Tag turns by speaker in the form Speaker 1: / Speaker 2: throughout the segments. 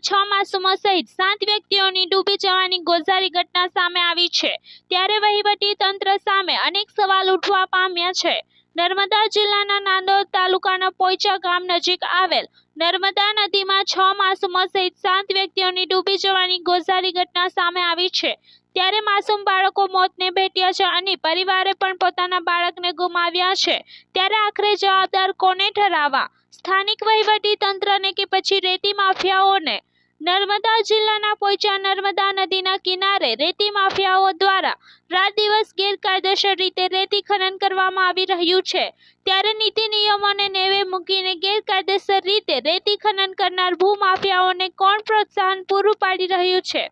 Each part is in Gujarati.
Speaker 1: છ માસૂમો સહિત સાત વ્યક્તિઓની ડૂબી જવાની ગોઝારી ઘટના સામે આવી છે. ત્યારે વહીવટી તંત્ર સામે અનેક સવાલ ઉઠવા પામ્યા છે. નર્મદા જિલ્લાના નાંદોદ તાલુકાના પોઈચા ગામ નજીક આવેલ નર્મદા નદીમાં છ માસૂમો સહિત સાત વ્યક્તિઓની ડૂબી જવાની ગોઝારી ઘટના સામે આવી છે. ત્યારે માસૂમ બાળકો મોતને ભેટ્યા છે અને પરિવારે પણ પોતાના બાળકને ગુમાવ્યા છે. ત્યારે આખરે જવાબદાર કોને ઠરાવવા? સ્થાનિક વહીવટી તંત્રને કે પછી રેતી માફિયાઓને? નર્મદા જિલ્લાના પોઈચા નર્મદા નદીના કિનારે રેતી માફિયાઓ દ્વારા રાત દિવસ ગેરકાયદેસર રીતે રેતી ખનન કરવામાં આવી રહ્યું છે. ત્યારે નીતિ નિયમોને નેવે મૂકીને ગેરકાયદેસર રીતે રેતી ખનન કરનાર ભૂમાફિયાઓને કોણ પ્રોત્સાહન પૂરું પાડી રહ્યું છે?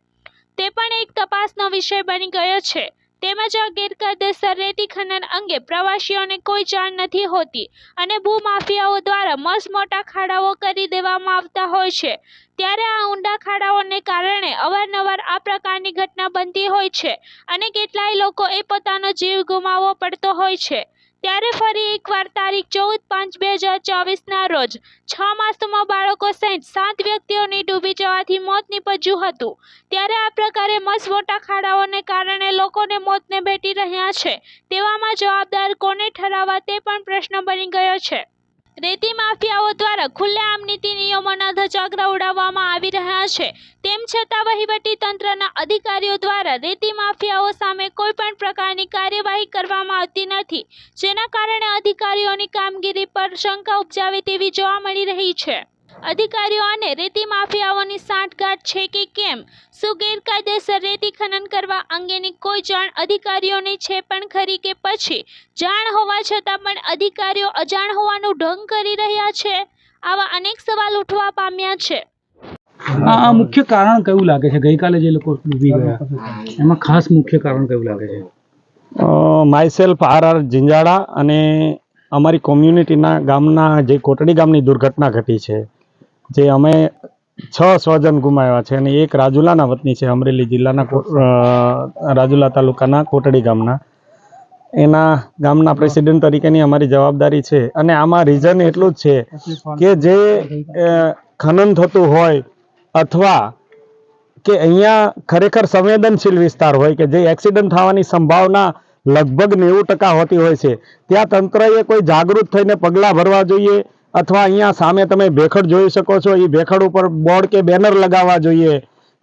Speaker 1: તે પણ એક તપાસનો વિષય બની ગયો છે. તેમજ આ ગેરકાયદેસર રેતી ખનન અંગે પ્રવાસીઓને કોઈ જાણ નથી હોતી અને ભૂમાફિયાઓ દ્વારા મસમોટા મોટા ખાડાઓ કરી દેવામાં આવતા હોય છે. ત્યારે આ ઊંડા ખાડાઓને કારણે અવારનવાર આ પ્રકારની ઘટના બનતી હોય છે અને કેટલાય લોકો એ પોતાનો જીવ ગુમાવવો પડતો હોય છે. ત્યારે ફરી એકવાર તારીખ ચૌદ પાંચ બે હજાર ચોવીસના રોજ છ માસમાં બાળકો સહિત સાત વ્યક્તિઓની ડૂબી જવાથી મોત નીપજ્યું હતું. ત્યારે આ પ્રકારે મસમોટા મોટા ખાડાઓને કારણે લોકોને મોતને ભેટી રહ્યા છે. તેવામાં જવાબદાર કોને ઠરાવવા તે પણ પ્રશ્ન બની ગયો છે. રેતી માફિયાઓ દ્વારા ખુલ્લેઆમ નીતિ નિયમોના ધજાગરા ઉડાવવામાં આવી રહ્યા છે. તેમ છતાં વહીવટી તંત્રના અધિકારીઓ દ્વારા રેતી માફિયાઓ સામે કોઈ પણ પ્રકારની કાર્યવાહી કરવામાં આવતી નથી, જેના કારણે અધિકારીઓની કામગીરી પર શંકા ઉપજાવે તેવી જોવા મળી રહી છે. અધિકારીઓ અને રેતી માફિયાઓની સાંઠગાંઠ છે કે કેમ? શું ગેરકાયદેસર રેતી ખનન કરવા અંગેની કોઈ જાણ અધિકારીઓને છે પણ ખરી કે પછી? જાણ હોવા છતાં પણ અધિકારીઓ અજાણ હોવાનું ઢંગ કરી રહ્યા છે? આવા અનેક સવાલ ઉઠવા પામ્યા છે.
Speaker 2: આ મુખ્ય કારણ કયું લાગે છે? ગઈકાલે જે લોકો ડૂબી ગયા એમાં ખાસ મુખ્ય કારણ કયું લાગે છે?
Speaker 3: Myself R R Jinjala અને અમારી કોમ્યુનિટીના ગામના જે કોટડી ગામની દુર્ઘટના ઘટી છે. જે અમે છ સ્વજન ગુમાવ્યા છે અને એક રાજુલાના વતની છે, અમરેલી જિલ્લાના રાજુલા તાલુકાના કોટડી ગામના. એના ગામના પ્રેસિડેન્ટ તરીકેની અમારી જવાબદારી છે અને આમાં રીઝન એટલું જ છે કે જે ખનન થતું હોય અથવા કે અહીંયા ખરેખર સંવેદનશીલ વિસ્તાર હોય કે જે એક્સિડન્ટ થવાની સંભાવના લગભગ નેવું ટકા હોતી હોય છે, ત્યાં તંત્રએ કોઈ જાગૃત થઈને પગલાં ભરવા જોઈએ અથવા અહીંયા સામે તમે ભેખડ જોઈ શકો છો. એ ભેખડ ઉપર બોર્ડ કે બેનર લગાવવા જોઈએ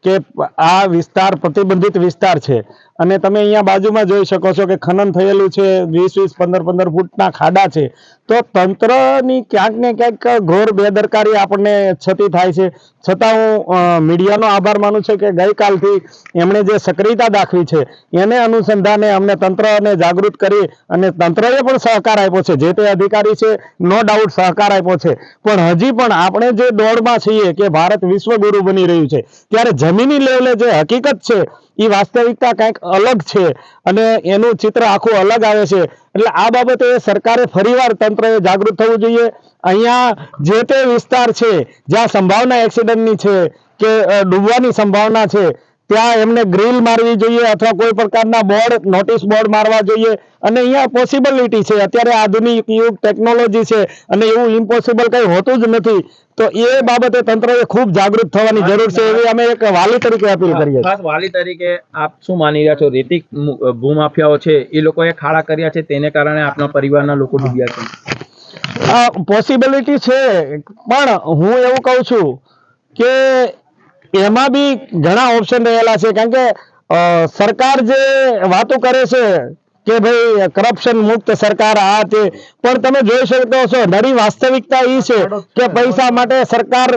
Speaker 3: કે આ વિસ્તાર પ્રતિબંધિત વિસ્તાર છે. અને તમે અહીંયા બાજુમાં જોઈ શકો છો કે ખનન થયેલું છે, વીસ વીસ, પંદર પંદર ફૂટના ખાડા છે. તો તંત્રની ક્યાંક ને ક્યાંક ઘોર બેદરકારી આપણને છતી થાય છે. છતાં હું મીડિયાનો આભાર માનું છું કે ગઈકાલથી એમણે જે સક્રિયતા દાખવી છે, એને અનુસંધાને અમને તંત્રને જાગૃત કરી અને તંત્રએ પણ સહકાર આપ્યો છે. જે તે અધિકારી છે, નો ડાઉટ સહકાર આપ્યો છે. પણ હજી પણ આપણે જે દોડમાં છીએ કે ભારત વિશ્વગુરુ બની રહ્યું છે, ત્યારે જમીની લેવલે જે હકીકત છે એ વાસ્તવિકતા કંઈક અલગ છે અને એનું ચિત્ર આખું અલગ આવે છે. એટલે આ બાબતે સરકારે ફરીવાર તંત્રએ જાગૃત થવું જોઈએ. અહીંયા જે તે વિસ્તાર છે, જ્યાં સંભાવના એક્સિડન્ટની છે, કે ડૂબવાની સંભાવના છે ત્યાં એમને ગ્રીલ મારવી જોઈએ અથવા કોઈ પ્રકારના બોર્ડ નોટિસ બોર્ડ મારવા જોઈએ. અને અહીંયા પોસિબિલિટી છે. અત્યારે આધુનિક યુગ ટેકનોલોજી છે અને એવું ઇમ્પોસિબલ કંઈ હોતું જ નથી. તો એ બાબતે તંત્રએ ખૂબ જાગૃત થવાની જરૂર છે એવી અમે એક વાલી તરીકે અપીલ કરીએ
Speaker 4: ખાસ વાલી તરીકે આપ શું માની રહ્યા છો? રીતિક ભૂમાફિયાઓ છે એ લોકોએ ખાડા કર્યા છે તેને કારણે આપના પરિવારના લોકો ડૂબ્યા છે.
Speaker 3: પોસિબિલિટી છે. પણ હું એવું કહું છું કે એમાં બી ઘણા ઓપ્શન રહેલા છે. કારણ કે સરકાર જે વાતો કરે છે કે ભાઈ કરપ્શન મુક્ત સરકાર આ તે, પણ તમે જોઈ શકો છો નરી વાસ્તવિકતા એ છે કે પૈસા માટે સરકાર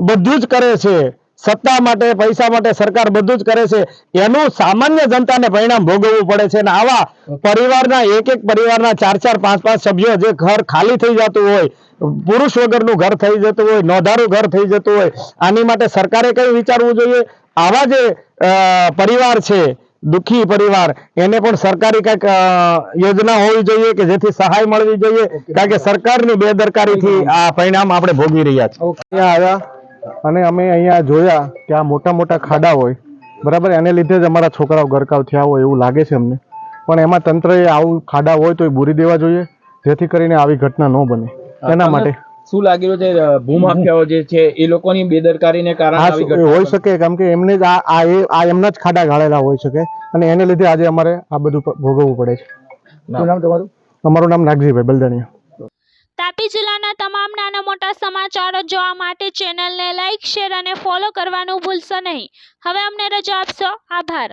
Speaker 3: બધું જ કરે છે. સત્તા માટે, પૈસા માટે સરકાર બધું જ કરે છે. એનું સામાન્ય જનતાને પરિણામ ભોગવવું પડે છે. અને આવા પરિવારના એક એક પરિવારના ચાર ચાર પાંચ પાંચ સભ્યો જે ઘર ખાલી થઈ જતું હોય પુરુષ વગરનું ઘર થઈ જતું હોય, નોંધારું ઘર થઈ જતું હોય, આની માટે સરકારે કઈ વિચારવું જોઈએ? આવા જે પરિવાર છે, દુઃખી પરિવાર, એને પણ સરકારી કંઈક યોજના હોવી જોઈએ કે જેથી સહાય મળવી જોઈએ? કારણ કે સરકારની બેદરકારીથી આ પરિણામ આપણે ભોગવી રહ્યા છીએ.
Speaker 5: આવ્યા અને અમે અહીંયા જોયા કે આ મોટા મોટા ખાડા હોય, બરાબર? એને લીધે જ અમારા છોકરાઓ ગરકાવ થયા હોય એવું લાગે છે અમને. પણ એમાં તંત્રએ આવું ખાડા હોય તો એ બૂરી દેવા જોઈએ, જેથી કરીને આવી ઘટના ન બને. એના માટે.
Speaker 4: શું લાગી રહ્યું છે ભૂમાફિયાઓ જે છે એ લોકોની બેદરકારીને કારણે
Speaker 5: આ
Speaker 4: આવી ઘટના
Speaker 5: હોઈ શકે કેમ કે એમને જ આ આ એમના જ ખાડા ગાળેલા હોઈ શકે. અને એને લીધે આજે અમારે આ બધું ભોગવવું પડે છે.
Speaker 4: શું નામ તમારું?
Speaker 5: અમારું નામ નાગજીભાઈ બલદાણીયા.
Speaker 1: તાપી જિલ્લાના તમામ નાના મોટા સમાચારો જોવા માટે ચેનલને લાઇક શેર અને ફોલો કરવાનું ભૂલશો નહીં. હવે અમને રજા આપશો. આભાર.